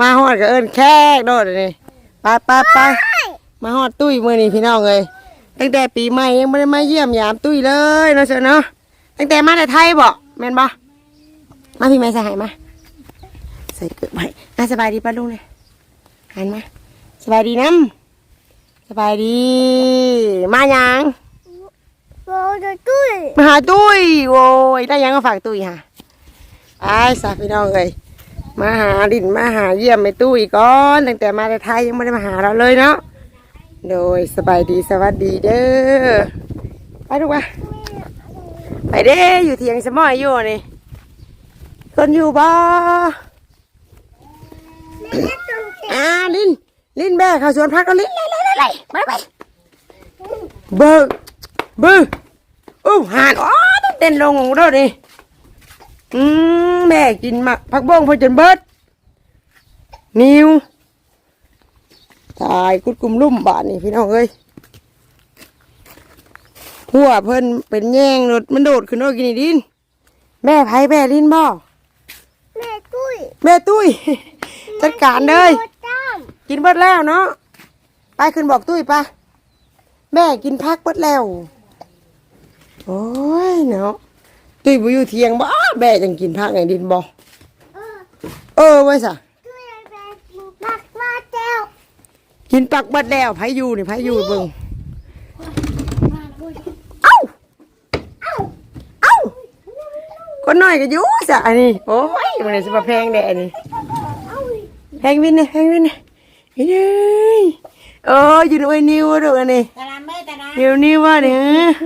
มาฮอดก็เอิ้นแขกโดดนี่ไปไปไปมาฮอดตุ้ยมื้อนี้พี่น้องเอ้ยตั้งแต่ปีใหม่ยังบ่ได้มาเยี่ยมยามตุ้ยเลยเนาะเจ้าเนาะตั้งแต่มาแต่ไทยบ่แม่นบ่มาพี่แม่ใส่ให้มาใส่เกือบให้อะสบายดีป้าลุงเลยหันมาสบายดีน้ำสบายดี มาหยังโอ้ยตุ้ยมาหาตุ้ยโว้ยได้หยังก็ฝากตุ้ยค่ะไอ้ายสาพี่น้องเลย มาหาดินมาหาเยี่ยมไอ้ตุ้ยก่อนตั้งแต่มาแต่ไทยยังไม่ได้มาหาเราเลยเนาะโดยสบายดีสวัสดีเด้อไปลูกไปไปเด้อยู่เทียงสมอยอยู่นี่คนอยู่บ่อาลินลินแบกเขาสวนพักก็ลินไล่ไล่ไล่ไปไปเบิกเบิกอู้หานอ๋อต้องเต้นลงของเราดิ อืมแม่กินหมักผักบ้งพอจนเบิด นิวตายกุดกุมลุ่มบาทนี่พี่น้องเอ้ยหัวเพิ่นเป็นแย่งรถมันโดดขึ้นโน่นกินนี่ดิน แม่ไผแม่ลินบ่แม่ตุ้ยแม่ตุ้ย จัดการเลยโคตรจ้ามกินเบิดแล้วเนาะไปขึ้นบอกตุ้ยปะแม่กินพักเบิดแล้ว โอ้ยเนาะ ตุ้ยบ่อยู่เทียงบ่อ้าแม่จังกินพักไงดินบ่เออเออไว้ซะตุ้ยแม่กินปักมาแก้วกินปักเบิดแล้วไผอยู่นี่ไผอยู่เบิ่งมาบุญเอ้าเอ้าเอ้าคนน้อยก็อยู่ซะอันนี้โอ้ยมันได้สิมาแพงแดอันนี้เอ้าแพงวินนะแพงวินนะวิน เอ้ยเอออยู่ด้วยนิวดูอันนี้ตาลามไม่ตาลามนิวนิวว่าเนี่ย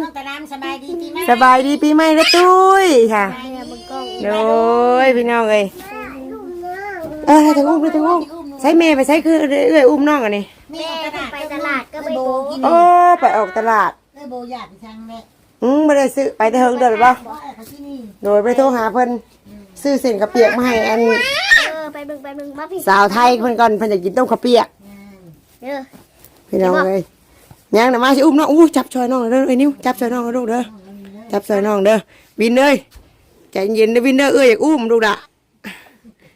น้องตาลามสบายดีปีไหมสบายดีปีใหม่นะตุ้ยค่ะแม่มึงกล้องโอ้ยพี่น้องเอ้ยลูกน้าเออถ้าจะอุ้มถ้าจะอุ้มใช้เมย์ไปใช้คือเอื้อยอุ้มน้องอันนี้แม่แม่ตลาดไปตลาดก็ไปโบดูกินโอ้ไปออกตลาดเอ้ยโบอยากไปช่างแม่อืมไม่ได้ซื้อไปแต่เฮิงเดินป่ะบอกเอาเขาที่นี่โดยไปโทรหาเพิ่นซื้อเส้นกระเปียกมาให้อันเออไปเบิ่งไปเบิ่งมาพี่สาวไทยเพิ่นก่อนเพิ่นจะกินต้มกระเปียกเออ พี่น้องเอ้ยยังน่ะมาสิอุ้มน้องอู้จับช่วยน้องเด้อไอ้นิ้วจับช่วยน้องลูกเด้อจับช่วยน้องเด้อวินเอ้ยใจเย็นเด้อวินเด้อเอ้ยอยากอุ้มลูกละ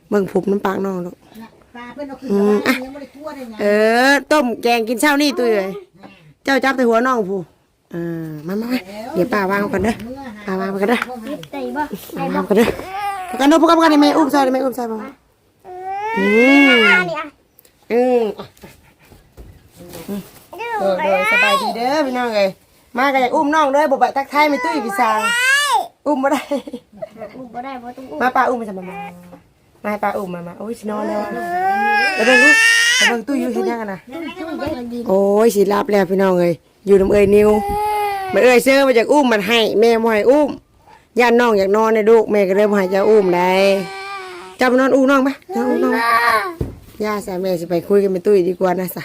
เบิ่งผมน้ำปากน้องลูกน่ะปลาเพื่อนเอาขึ้นมายังไม่ได้ทั่วเลยนะเออต้มแกงกินเช้านี่ตุ้ยเลยเจ้าจับแต่หัวน้องผู้อ่ามามามาเดี๋ยวป้าวางก่อนเด้อเมื่อหาป้าวางก่อนเด้อยิบใจบ่ใจป้าบ่วางก่อนเด้อพากันเด้อพวกกันพวกกันนี่แม่อุ้มใส่แม่อุ้มใส่บ่อืมอัน นี้อะอืมดูเออเด้อสบายดีเด้อพี่น้องเอ้ยมากันอยากอุ้มน้องเด้อบ่ไปทักทายไม่ตุ้ยพี่สางอุ้มบ่ได้ อุ้มบ่ได้บ่ต้องอุ้มมาป้าอุ้มไปสั่นมามามาให้ป้าอุ้มมามาโอ้ยสินอนแล้วอะเดี๋ยวเบิ่งลูกเดี๋ยวเบิ่งตุ้ยอยู่เฮ็ดหยังกันน่ะโอ้ยสิรับแล้วพี่น้องเอ้ยอยู่น้ำเอ้ยนิวมันเอ้ยเสื้อมาจากอุ้มมันให้แม่บ่ให้อุ้มย่านน้องอยากนอนในลูกแม่ก็เลยบ่ให้เจะอุ้มได้จับนอนอุ้มน้องปะนอนอุ้มน้องย่าสาแม่สิไปคุยกันเป็นตุ้ยดีกว่านะสะ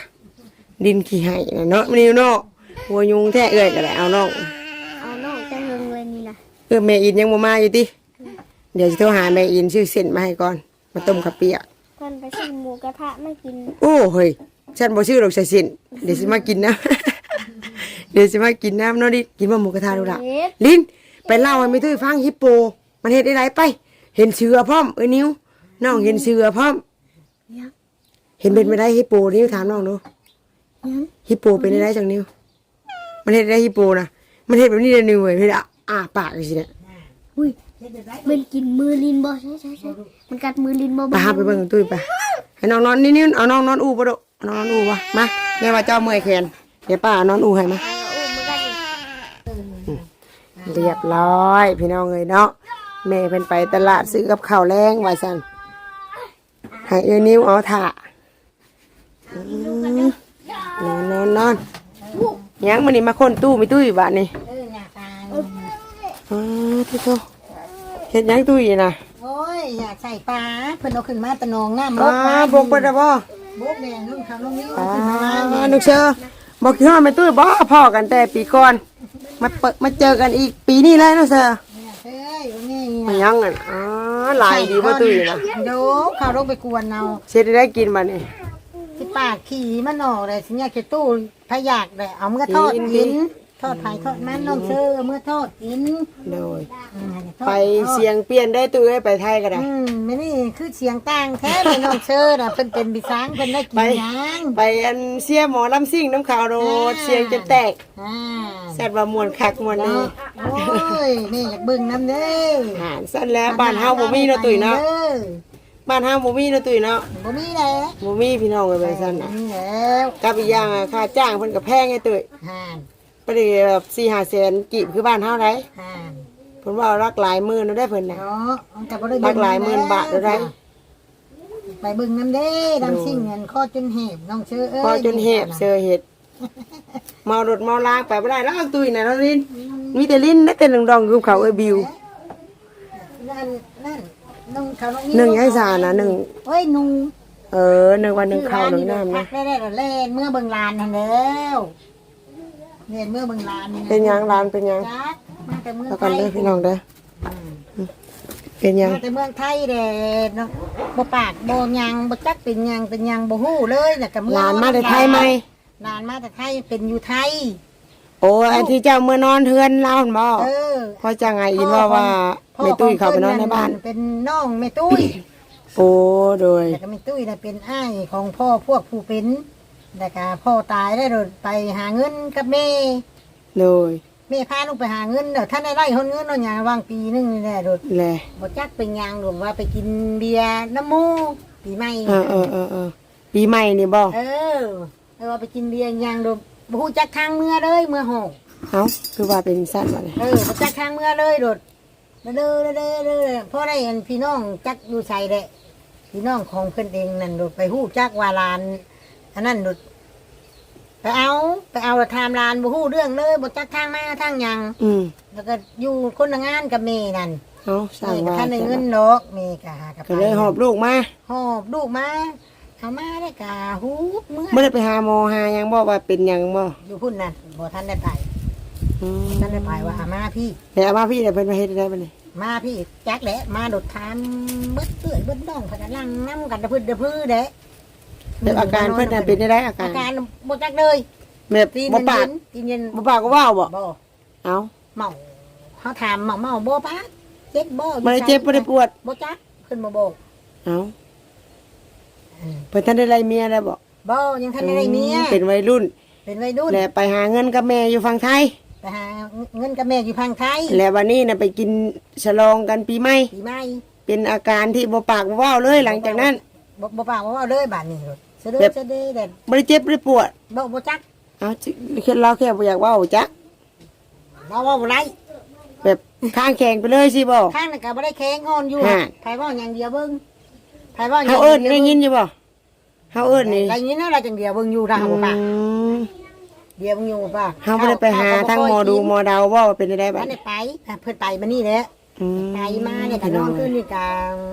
ดินขี้ให้นะเนาะมันนิวเนาะหัวยุงแท้เอ้ยก็ได้เอาน้องเอาน้องจะเฮิงเลยนี่นะเออแม่อินยังบ่มาอยู่ติเดี๋ยวจะโทรหาแม่อินชื่อเส้นมาให้ก่อน มาต้มข้าวเปียกเพิ่นไปซื้อหมูกระทะมากิน โอ้เฮ้ยฉันบ่ชื่อดอกใส่เส้นเดี๋ยวสิมากินนะเดี๋ยวสิมากินน้ำเนาะดิกินบะหมูกระทะดูละเฮ็ด ลินไปเล่าให้ไม่ตุ้ยฟังฮิปโป มันเห็ดได้ไรไป เห็นเสือพร้อมเอ้ยนิ้วน้องเห็นเสือพร้อมเห็นเป็นไปได้ฮิปโปนิ้วถามน้องดู ฮิปโปเป็นไปได้จังนิ้วมันเห็ดได้ฮิปโปนะมันเห็ดแบบนี้เลยนิ้วเว้ยเห็ดอะอ่าปากสิเนี่ยอุ้ยมันกินมือลินบ่ใช่ใช่ใช่มันกัดมือลินบ่ไปหาไปเบิ่งกับตุ้ยไปให้น้องนอนนี่นิ้วเอาน้องนอนอูปะดุเอาน้องนอนอูปะมาแม่ว่าเจ้าเมื่อยแขนเดี๋ยวป้าเอานอนอูให้มาอุ้มมันกันนี่เรียบร้อย พี่น้องเลยเนาะแม่เป็นไปตลาดซื้อกับข้าวแรงไว้สันให้เอ้ยนิ้วเอาถ่าอืม นอนนอนนอนยังมันนี่มาคนตู้ไม่ตู้อยู่บ้านนี่เออหน้าตาอ๋อที่โตเห็นยังตู้อยู่นะโอ้ยอยากใส่ปลาเพื่อนเอาขึ้นมาตะนองน้ำอ๋รอถมาบกไปแล้วบ่บกแดงนุ่งขาวนุ่งนิ้วอ๋เอาขึ้นมาอนุกเชอร์บอกที่ห้องไม่ตู้บ่พ่อกันแต่ปีก่อนมาเปิดมาเจอกันอีกปีนี้เลยนุกเชอร์เฮ้ยว่าไงมันยังอะอ๋อหลายดีบ่ตู้อยู่นะโดเขาลงไปกวนเอาเช็ดได้กินมานี่ที่ ปากขี่มันออกเลยสิเนี่ยเกตู้พยากเลยเอามันก็ทอดกินกินดทอดไผ่ทอดมันน้องเชอเมื่อทอดกินโดยอืมทอดไปเสียงเปลี่ยนได้ตู้เอ้ยไปไทยก็ได้ อืมไม่นี่คือเสียงต่างแท้เลยน้องเชอน่ะเพิ่นเป็นบิสางเพิ่นได้กินไป หยังไปอันเสียหมอลำซิ่งน้ำขาวโรดเสียงจะแตกอ่าแซ่บว่ามวนคักมวนนี่โอ้ยนี่อยากเบิ่งน้ำเด้หานสั้นแล้วบ้านเฮาบ่มีเนาะตุ้ยเนาะ ด้อ บ้านเฮาบ่มีเนาะตุ้ยเนาะบ่มีแล้วบ่มีพี่น้องเลยไปสั้นบ่น่ะมีแล้วกับอีกอย่างอะค่าจ้างเพิ่นก็แพงไงตุ้ยห่านบ่ได้แบบ4-5แสนกีบคือบ้านเฮาได้ห่านเพิ่นว่ารักหลายหมื่นเนาะได้เพิ่นน่ะเนาะมันก็บ่ได้บักหลายหมื่นบาทเด้อได้ไปเบิ่งน้ำเด้ดำสิ่งเงินข้อจนเห็บน้องเชอเอ้ยพอจนเห็บเซอเห็ดเมารถเมาลางไปบ่ได้แล้วเอาตุ้ยน่ะเนาะลิ้นมีแต่ลิ้นได้แต่หนึ่งดองอยู่เขาเอ้ยบิวนั่นนั่น นุ่งเขาวหนึ่งให้สานะหนึ่ง เฮ้ยนุ่งเออหนึ่งวันหนึ่งข้าวหนึ่งน้ำพันะกได้ได้แต่เล่นเมื่อเบิ่งลานทันแล้วเล่นเมื่อเบิ่งลานนี่ะเป็นหยังร้านเป็นหยังจักมาแต่เมืองแล้วไทกันยเด้อพี่น้องเด้อเป็นหยัง มาแต่เมืองไทยเด้เนาะบ่ปากบ่หยังบ่จักเป็นหยังเป็นหยังบ่ฮู้เลยน่ะก็เมืองหลานมาแต่ไทยไหมหลานมาแต่ไทยเป็นอยู่ไทย โอ้อันที่เจ้าเมื่อนอนเทือนเล่าหั่นบ่เออพอจะไงอินว่าว่าพ่อแม่ตุ้ยขเขาองไปนอนในบ้าน เป็นน้องแม่ตุ้ยโอ้โดยแต่ก็แม่ตุ้ยน่ะเป็นอ้ายของพ่อพวกผู้เป็นแต่ก็พ่อตายได้วโดดไปหาเงินกับแม่โดยแม่พาลูกไปหาเงินเดี๋ยวท่านได้ไล่คนเงินเนาะอย่างวางปีหนึงนี่แหละโดดแหละบ่จักเป็นหยังหรือว่าไปกินเบียร์น้ำหมูปีใหม่เออเออเออเออปีใหม่นี่บ่เออเออว่าไปกินเบียร์หยังโดด บ่ฮู้จักทางเมื่อเลยเมื่อหกเอ้าคือว่าเป็นสั้นว่าเลยเออบ่จักทางเมื่อเลยโดดเด้อเด้อเด้อเด้อเพราะได้เห็นพี่น้องจักอยู่ไสแหละพี่น้องของเพิ่นเองนั่นโดดไปฮู้จักว่าลานอันนั้นโดดไปเอาไปเอาทามลานบ่ฮู้เรื่องเลยบ่จักทางมาทางหยังอืมแล้วก็อยู่คนละงานกับเมนั่นเอ้าสั่งเมก็ว่าท่านได้เงินดอกเมก็หากับก็เลยหอบลูกมาหอบลูกมา เอามาได้กะฮูบเมื่อไม่ได้ไปหาหมอหาหยังบ่ว่าเป็นหยังบ่อยู่พุ่นนั่นบ่ท่านได้ไปอืมท่านได้ไปว่าเอามาพี่ แต่เอามาพี่เนี่ยเพิ่นมาเฮ็ดได้บ่นี่มาพี่จักแหละมาโดดทามเบิดเตื้อยเบิดน้องพนักลังน้ำกันตะพื้นตะพื้นเด้แต่อาการเพิ่นน่ะเป็นได้อาการอาการบ่จักเลยแบบตีนบ่ปากเย็นๆตีนเย็นบ่ปากก็ว้าวบ่บ่เอ้าเมาเขาถามเมาเมาบ่ปะเจ็บบ่บ่ได้เจ็บบ่ได้ปวดบ่จักเพิ่นบ่บอกเอ้า เพิ่นทันได้ไล่เมียแล้วบ่บ่ยังทันได้ได้เมียเป็นวัยรุ่น เป็นวัยรุ่นและไปหาเงินกับแม่อยู่ฝั่งไทยไปหาเงินกับแม่อยู่พังไทยและวันนี้น่ะไปกินฉลองกันปีใหม่ปีใหม่เป็นอาการที่บ่ปากบ่ว้าวเลยหลังจากนั้นบ่บ่ปากบ่เว่าเลยบาดนี้เสะเดอแบบเสะเดอแต่บ่ได้เจ็บบ่ได้ปวดบ่บ่จักเอ้าจิแค่เราแค่บ่อยากเว้าจักเราเว่าบ่ไรแบบข้างแข็งไปเลยสิบ่ข้างนั้นก็บ่ได้แข็งงอนอยู่ฮะไผเว้าอย่างเดียวเบิ่ง ไผเว้าอย่างเฮาเอิ้นได้ยินอยู่บ่เฮาเอิ้นนี่ได้ยินเนาะเราจังเดียวเบิ่งอยู่เราบ่ปากอืมเดียวเบิ่งอยู่บ่ปากเฮาบ่ได้ไปหาทั้งหมอดูหมอเดาบ่ว่าเป็นได้บับ่ดได้ไปอะเพิ่นไปมานี่แหละ อืมไปมาเนี่ยก็นอนคืนนี่ก็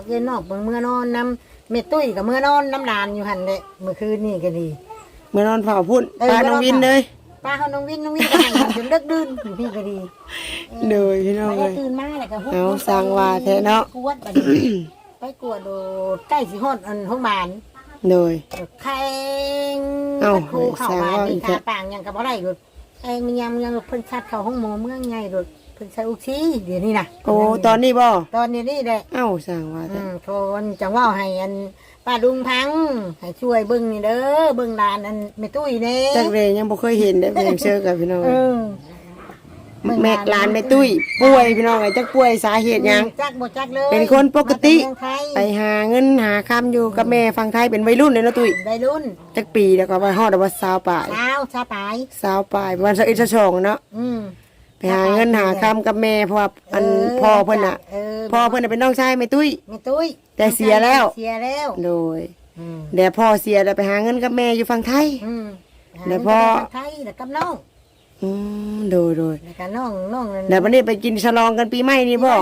เย็นนอกเบิ่งเมื่อนอนนํเม็ดตุ้ยก็เมื่อนอนน้ำลานอยู่หั่นแหละเมื่อคืนนี่ก็ดี เมื่อนอนเฝ้าพุ่นเออ ปลาน้องวินเลยป้าเขาน้องวินน้องวินก็ให้จนเลิกดื่นอยู่พี่ก็ดีเลยพี่น้องไปเลก็ยตื่นมาแล้วก็ฮุบเอาสร้างว่าแท้เนาะ กวดบัดนี้ ไปกวดโดดใกล้สิฮอดอันห้องบานเลยแข่งเอ้าครูเข้าสร้างบ้านว่ามีอีกตาแล้วปางหยังก็บ่ได้โดดแข่งมียำยังเพิ่นชัดเข้าห้องหมอเมืองใหญ่โดดเพิ่นใช้อุกซีเดี๋ยวนี้น่ะโอ้ตอนนี้บ่ตอนนี้นี่แหละ เอ้าสร้างว่าอืแต่มโทนจังว่าให้อันป้าดุงพัง ให้ช่วยเบิ่งนี่เด้อเบิ่งหลานอันแม่ตุ้ยแน่จักเลยยังบ่เคยเห็นได้เพียงเชื่อกับพี่น้องเออ แม่หลานแม่ตุ้ย ป่วยพี่น้องไอ้จักป่วยสาเหตุหยัง จักบ่จักเลยเป็นคนปกติ มาจากเมืองไทยไปหาเงินหาคำอยู่กับแม่ฝั่งไทยเป็นวัยรุ่นเลยเนาะตุ้ยได้รุ่นจักปีแล้วก็ไปฮอดว่าสาวปลายเช้าชาปลายสาวปลายประมาณสักอีกสักสองเนาะอืม ไปหาเงินหาคำกับแม่เพราะว่าอันเพ่อเพิ่นน่ะเออ พ่อเพิ่นน่ะเป็นน้องชายแม่ตุ้ย แม่ตุ้ยแต่เสียแล้ว เสียแล้วโดยอืมเดี๋ยวพ่อเสียแล้วไปหาเงินกับแม่อยู่ฝั่งไทย อืมเดี๋ยวพ่อหาเงินจากไทยแล้วกับน้อง อืมโดยโดยแล้วกับน้องน้องนั่นเดี๋ยววันนี้ไปกินฉลองกันปีใหม่นี่บ่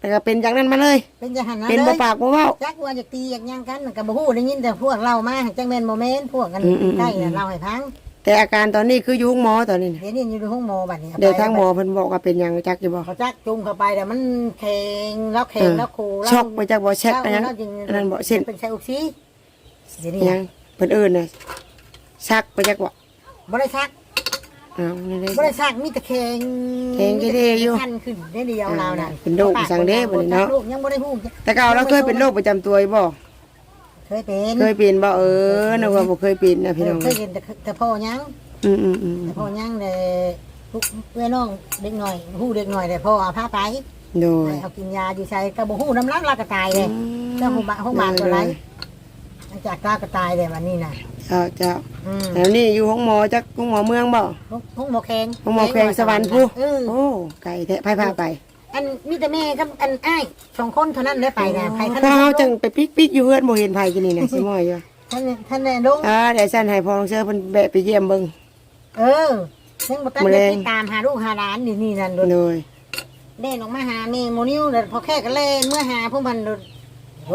แล้วก็เป็นจากนั้นมาเลย เป็นจังหันนะเป็นเลบ่ยปากบ่เว้าจักว่าจะตีอยากหยังกันก็บ่ฮู้ได้ยินแต่พวกเรามาจังแม่นบ่แม่นพวกกันอืมอืมใกล้น่ะเล่าให้ฟังแต่อาการตอนนี้คืออยู่ห้องหมอตอนนี้น่ะเดี๋ยวนี้อยู่ในห้องหมอบัดนี้เดี๋ยวทางหมอเพิ่นบอกว่าเป็นหยังจักอยู่บ่เขาจักจุ่มเข้าไปแต่มันแข็งแล้วแข็งแล้วคูแล้วช็อกไปจากบ่เช็ดอันนั้นแล้วจริงอันนั้นบ่เช่นเป็นไซอุกซีเดี๋ยวนี้หยังเพิ่นเอิ้นน่ะชักไปจากบ่บ่ได้ชัก อ้าวนี่เลย บริษัทมีแต่แข็งแข็งเท่ๆอยู่คันขึ้นได้เดียวเราน่ะเป็นโรคสังเด้บัดนี้เนาะโรคยังบ่ได้ฮู้แต่เก่าเราเคยเป็นโรคประจำตัวอยู่บ่เคยเป็นเคยเป็นบ่เออนึกว่าบ่เคยเป็นนะพี่น้องเคยเป็นแต่แต่พ่อยังอืมอืมอืมแต่พ่อยังแต่ลูกเพื่อนน้องเด็กหน่อยฮู้เด็กหน่อยแต่พ่อเอาพาไปโดยให้เอากินยาอยู่ใช้ก็บ่ฮู้น้ำลักลากกระตายเลยเจ้าห้องบ้านห้องบ้านตัวไรห ลังจากลากกระตายเลยวันนี้น่ะเจ้าเจ้าอืมแล้วนี่อยู่ห้องหมอจักห้องหมอเมืองบ่ห้องห้องหมอแขงห้องหมอแขวงสวรรค์ผู้เออ โอ้ไก่แท้ไผพาไปอันมีแต่แม่กับอันอ้ายสองคนเท่านั้นได้ไปนะใครท่านพอเฮาจังไปปิกปิกอยู่เฮือนบ่เห็นไผกินนี่นะสิม้อยอยู่ท่านท่านแน่ลงอ่าเดี๋ยวฉันให้พ่อลองเชื่อเพิ่นแบะไปเยี่ยมเบิ่ง เออยังบ่ตันมื้อได้แลงติดตามหาลูกหาหลานนี่นี่นั่นโดนโดยเล่นออกมาหาแม่โมนิ้วเดี๋ยวพอแค่ก็เล่นเมื่อหาพวกมันโดนโย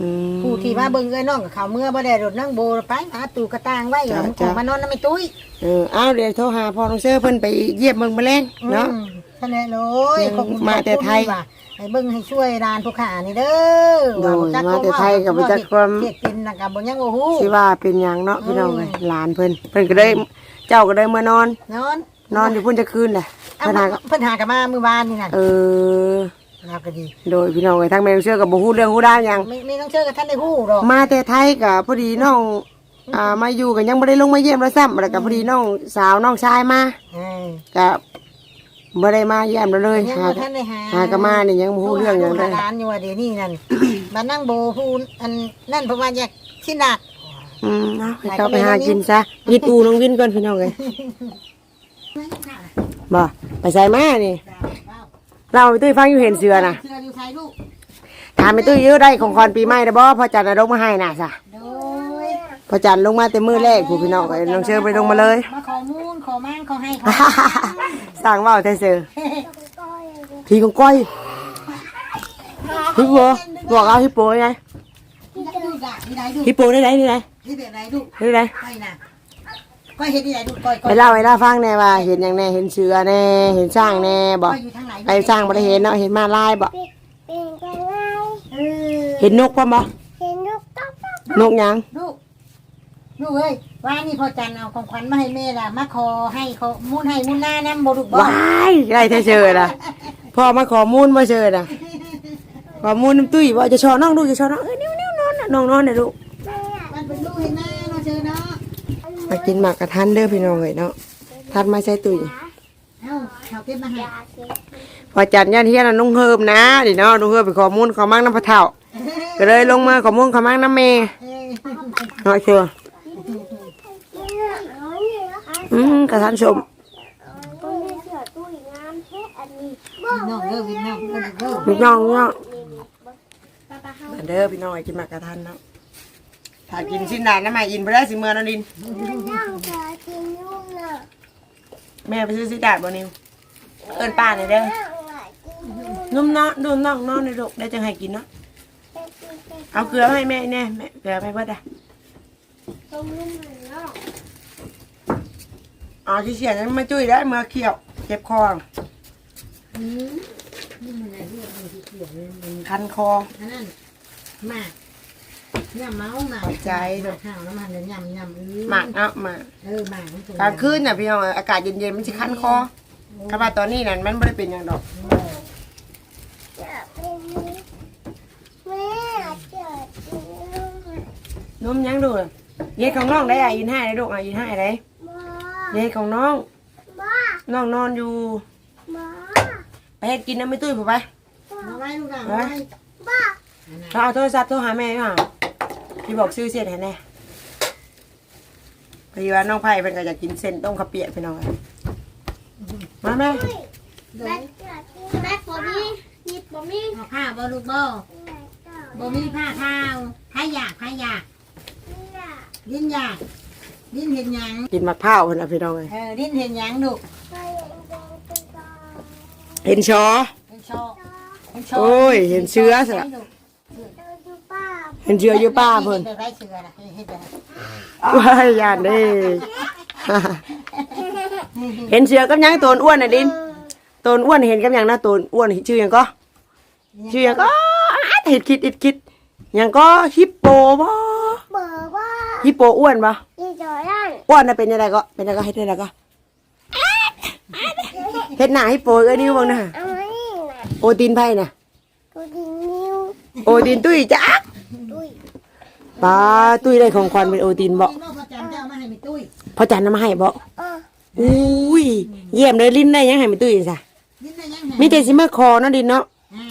อืม ผู้ที่มาเบิ่งเอ้ยน้องกับเขาเมื่อบ่ได้โดดนั่งโบไปหาตู้กระตางไว้จ้ะ เอาจ้ะมานอนน้ำไม่ตุ้ยเอออ้าวเดี๋ยวโทรหาพ่อลองเชื่อเพิ่นไปเยี่ยมเบิ่งแมลงเนาะ อืมท่านแน่เลยยังขอบคุณมาแต่ไทยขอบคุณว่ะให้เบิ่งให้ช่วยร้านผู้ขานี่เด้อโดยว่บ่จักมาแต่ไทยกับบ่จักความ เฮ็ดกินน่ะกับบ่ยังบ่ฮู้ สิว่าเป็นหยังเนาะพี่น้องเอ้ยอืมหลานเพิ่นเพิ่นก็ได้เจ้าก็ได้มานอน นอนนอนอยู่พุ่นจะคืนแหละเอาเพิ่นหาก็เพิ่นหากันมามื้อวานนี่น่ะเออ เราก็ดีโดยพี่น้องเอ้ยทั้งแม่ลองเชื่อกับบ่ฮู้เรื่องฮู้ราวหยังไม่ไม่ต้องเชื่อกับท่านได้ฮู้หรอกมาแต่ไทยก็พอดีน้องอ่ามาอยู่กันยังบ่ได้ลงมาเยี่ยมแล้วซ้ำแล้วก็พอดีน้องสาวน้องชายมาเออก็บ่ได้มาเยี่ยมเราเลยยังหาบ่ท่านได้หาหากะมานี่ยังบ่ฮู้เรื่องหยังเลยร้านอยู่ว่าเดี๋ยวนี้นั่น มานั่งโบพูนอันนั่นเพราะว่าอยากชินดักอืมเอาให้เขาไปหากินซะวิดอูน้องวินก่อนพี่น้องเอ้ยบ่ไปใส่มานี่ เราไปตุ้ยฟังอยู่เห็นเสือน่ะเชื่ออยู่ไทยลูกถามไปตุ้ยยื้อได้ของคอนปีใหม่ได้บ่พอจันทร์น่ะลงมาให้น่ะซะโดยพอจันทร์ลงมาแต่มื้อแรกผู้พี่น้องก็น้องเชิญไปลงมาเลยมาขอมูลขอมั่งขอให้ขอสร้างว่าวแต่เสือพี่ของก้อยฮิปโปบอกเอาฮิปโปไงดูด่าที่ไหนดูฮิปโปได้ไหนได้ไหนที่แบบไหนดูได้ไหน ก้อยน่ะก้อยเห็นที่ไหนดูก้อยก้ไปอยเล่าให้เล่าฟังแน่ว่า เห็นอย่างแน่เห็นเสือแน่เห็นสร้างแน่บอกก้อยอยู่ทางไหนไปสร้างบ่ได้เห็นเนาะเห็นมาลายบ่เป็นกันไงเออเห็นนกป่ะบ่เห็นลูกต้องต้องนกหยังลูกลูกเอ้ยว่านี่พ่อจันเอาของขวัญมาให้แม่ล่ะมาขอให้ขอมูลให้มูลหน้าน้ำบ่ลูกบ่ว้ายได้แต่เจอล่ะพ่อมาขอมูลมาเจอน่ะขอมูลน้ำตุ้ยบ่จะชอน้องดูจะชอน้องเอ้ยนิ้วนิ้วนอนน่ะน้องนอนน่ะลูก มากินหมากกระทันเด้อพี่น้องเอ้ยเนาะทัดมาใส่ตุ้ยเอ้าเขาเก็บมาให้พอจัดยันเฮียน่ะนุ่งเฮิมนะดิเนาะนุ่งเฮิมไปขอมูลขอมั่งน้ำพระเฒ่าก็เลยลงมาขอมูลขอมั่งน้ำเมย์เอ้ยเนาะเชื่ออืมกระทันชมตู้นี้เสือตู้งามแค่อันนี้น้องเด้อพี่น้องเด้อเด้อพี่น้องเนาะป้าป้าเฮามาเด้อพี่น้องไอ้กินหมากกระทันเนาะ ถ้ากินสิ้นดานน้ำใหม่อินไปได้สิเมื่อเนาะดิน นั่งเสือกินยุ่งน่ะแม่ไปซื้อสิดาดบ่นิว เอิ้นป้าหน่อยเด้อ นั่งหลายกินยุ่งนุ่มเนาะนุ่มน้องนอนในลูกได้จังให้กินเนาะเป็นกินเป็นเอาเกลือมาให้แม่แน่แม่เกลือไปเบิดอะตรงนี้เหมือนเนาะอ๋อที่เสียนั้นมาจุ้ยได้เมื่อเคี่ยว เจ็บคออืมนี่มันอะไรที่มันที่เกี่ยวเลยมันคันคออันนั้นหมาก ย่ำเมาหมากขอบใจเด้อข้าวน้ำมันเดี๋ยวย่ำย่ำเออหมากเนาะหมากเออหมากมันตัวกลางคืนน่ะพี่น้องอากาศเย็นๆมันสิคันคอคำว่าตอนนี้นั่นมันบ่ได้เป็นหยังดอกจะเป็นนี้แม่เจอกินยุ่งน่ะนุ่มยังดูน่ะเย็ดของน้องได้อะอินให้ได้ลูกอะอินให้ได้บ้าเย็ดของน้องบ้าน้องนอนอยู่บ้าไปเฮ็ดกินน้ำไม่ตุ้ยผู้ไปเอาไว้ลูกอะเอาไว้บ้าเราเอาโทรศัพท์โทรหาแม่ค่ะ พี่บอกซื้อเส้นให้แน่พอดีว่าน้องไผ่เป็นก็อยากกินเส้นต้มข้าวเปียกพี่น้องเอ้ยมาแม่แม่เจอกินแม่ปอมี่นี่ปอมี่เอาผ้าบ่ลูกบ่บ่มีผ้าข้าวผ้าอยากผ้าอยากลิ้นอยากลิ้นเห็นหยังกินมะพร้าวเพิ่นน่ะพี่น้องเอ้ยเออลิ้นเห็นหยังลูกเห็นชอ เห็นโชว์เห็นโชโอ้ยเห็นเชื้อสิล่ะ เห็นเชืออยู่ป้าเพิ่นเห็นไรเชื้อน่ะเห็นแบบว้ายยานเด้เห็นเสือกับหยังโตนอ้วนน่ะดินโตนอ้วนเห็นกับหยังนะโตนอ้วนชื่อหยังก็ชื่อหยังก็อาดเห็ดคิดอิดคิดหยังก็ฮิปโปบ่เบอร์ว่าฮิปโปอ้วนบ่อีจอยันอ้วนน่ะเป็นยังไงก็เป็นยังไงก็เฮ็ดได้แล้วก็เฮ็ดหน้าให้โปรยเอ้ยนิ้วเบังนะเอาไว้นี่นะโอตีนไผ่น่ะตัวดินนิ้วโอตีนตุ้ยจ้า ดุยป้าตุ้ยได้ของขวัญเป็นโอตีนบ่นี่พ่อจันจะเอามาให้แม่ตุ้ยพ่อจันนำมาให้บ่เอออุ้ยเยี่ยมเลยลิ้นได้ยังให้แม่ตุ้ยซะนี่นะยังมีแต่สิมาขอเนาะดินเนาะอ่า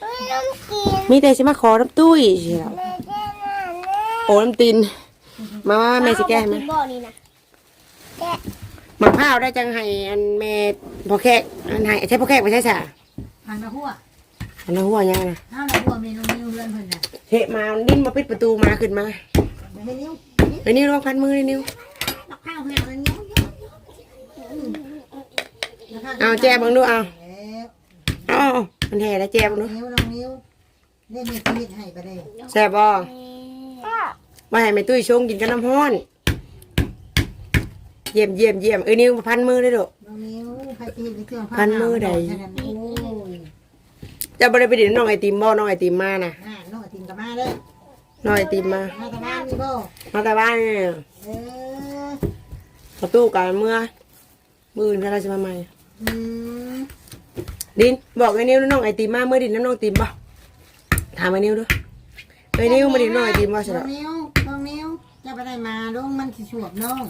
ไม่ต้องกินมีแต่สิมาขอน้ำตุ้ยเชียวแม่แก้หน้าแน่โอ้น้ำตีนมาว่าแม่สิแก้ให้ไหมบ่อนี่นะแกะมะพร้าวได้จังให้อันแม่พ่อแขกอันให้ใช่พ่อแขกไม่ใช่สะทางละหัวอันนั้นหัวยังนะเอาละหัวเมนูนิ้วเลื่อนเพิ่นน่ะ เทะมาดิ้นมาปิดประตูมาขึ้นมาไม่นิ้วไอ้นิ้วลองพันมือเลยนิ้วนักข้าวเพื่อนนิ้วเอาแจบังดูเอาแล้วเอามันแห่แล้วแจบังดูนิ้วลองนิ้วเล่นมีชีวิตให้ไปได้แซ่บบ่ป้ามาให้แม่ตุ้ยชงกินกับน้ำห้อน เยี่ยมเยี่ยมเยี่ยมเอ้ยนิ้วพันมือเลยดูลองนิ้วใครตีเครื่องพันมือใดโอ้ยจะบ่ได้ไปดินน้องไอติมบ่น้องไอติมมานะ อ่าน้องติงกับมาเด้อน้องไอติมมามาตะบ้านนี่บ่มาแต่บ้านเนี่ยเออประตูกันเมื่อมืออื่นเราจะมาใหม่อืมดินบอกไอ้นิ้วน้องไอติมมาเมื่อดินน้ำน้องติมบ่ถามไอ้นิ้วด้วยไอ้นิ้วมาดินน้องไอติมบ่ใช่ลหรอองนิ้วลองนิ้วจะไปได้มาลงมันสิสวบน้อง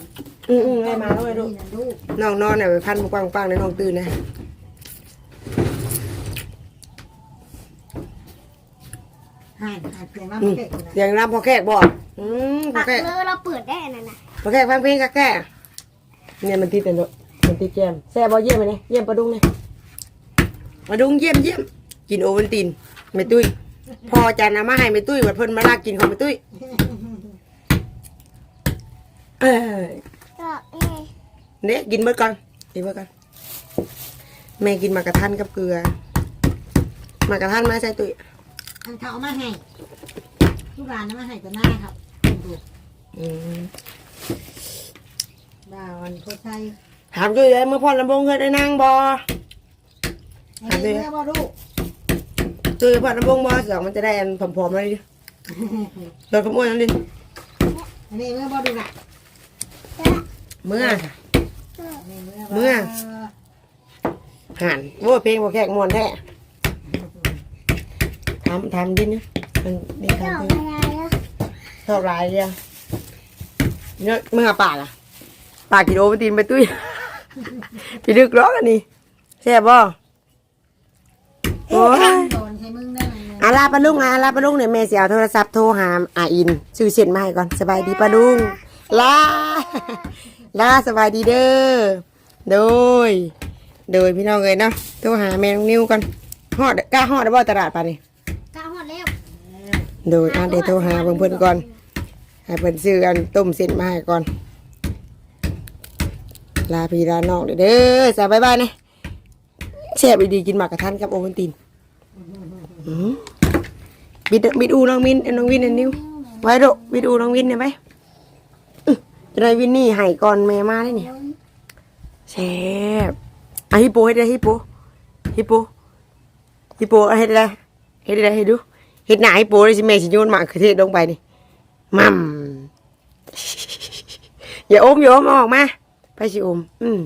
อืมอืมได้มาแล้วไอ้ลูกนี่นะลูกน้องนอนเนี่ยไปพันปังปังๆในน้องตื่นนะ ห่านห่านเพียงว่าอืไม่มเก่งนะอย่างรับพอแขกบอกอืมพอปักแขกเลยเราเปิดได้นั่นนะพอแขกฟังเพลงกักแก่เนี่ยมันติดแต่เนาะมันติดแก้มแซ่บบ่เยี่ยมไหมเนี่ยเยี่ยมปลาดุงเนี่ยปลาดุงเยี่ยมเยี่ยมกินโอวันตินไม่ตุ้ยพอจันเอามาให้ไม่ตุ้ยวัดเพิ่นมาลากกินของไม่ตุ้ยเอ้ยก็เอ๊ะเนี่ยกินเบิดก่อนกินเบิดก่อนแม่กินหมากกระทันกับเกลือหมากกระทันมาใส่ตุ้ย อันเขาเอามาให้ลูกหลานเอามาให้ตัวหน้าครับดูอืมบ่าวอันโคชัยถามตุ้ยเลยเมื่อพ่อลำบงเคยได้นั่งบ่ไอ้เรื่องบ่ลูกตุ้ยพ่อลำบงบ่สองมันจะได้อันผอมๆเลยดิรถขโมยนั่นดิอันนี้เมื่อบ่ดูน่ะเมื่ออันนี้เมื่อบ่เมื่อหันโว้ยเพลงบ่แขกมวนแท้ ทำทำดินนะมันดินดอกทำเพลงอะไรอะเท่าไรเดียวเนี่ยเมื่อป่าล่ะป่ากินโอวัลตินไปตุ้ยพี่ดึกร้องอันนี้แซ่บบ่โอ้ยโดนใช้มึงได้ไหมอาลาปะลุงอาลาปะลุงเนี่ยแม่เสียโทรศัพท์โทรหาอาอินซื้อเส้นมาให้ก่อนสบายดีปะลุงลาลาสบายดีเด้อโดย โดยพี่น้องเลยเนาะโทรหาแม่น้องนิวก่อนฮอดกล้าฮอดได้บ่ตลาดป่านนี้ กาหอดแล้ว โดยอะเดี๋ยวโทรหาเพิ่อนๆก่อน ให้เพิ่อนซื้อกันต้มเส้นมาให้ก่อน ลาพี่ลาน้องเด้อเด้อสบายบายนะแซ่บดีๆกินหมากกระทันกับโอวัลตินบิดบิดอูน้องมินน้องวินอันนิ้วไว้โดะบิดอูน้องวินเนี่ยไปอื้อจะได้วินนี่ให้ก่อนแม่มาได้เนี่ยแซ่บอะฮิปโปเฮ็ดได้ฮิปโปฮิปโปฮิปโปเอาเฮ็ดได้เฮ็ดได้ให้ดู เฮ็ดหน้าให้ปูได้สิแม่สิโยนมากคือเทศลงไปนี่มัมอย่าอมอย่าอมเอาออกมาไปสิอม อืม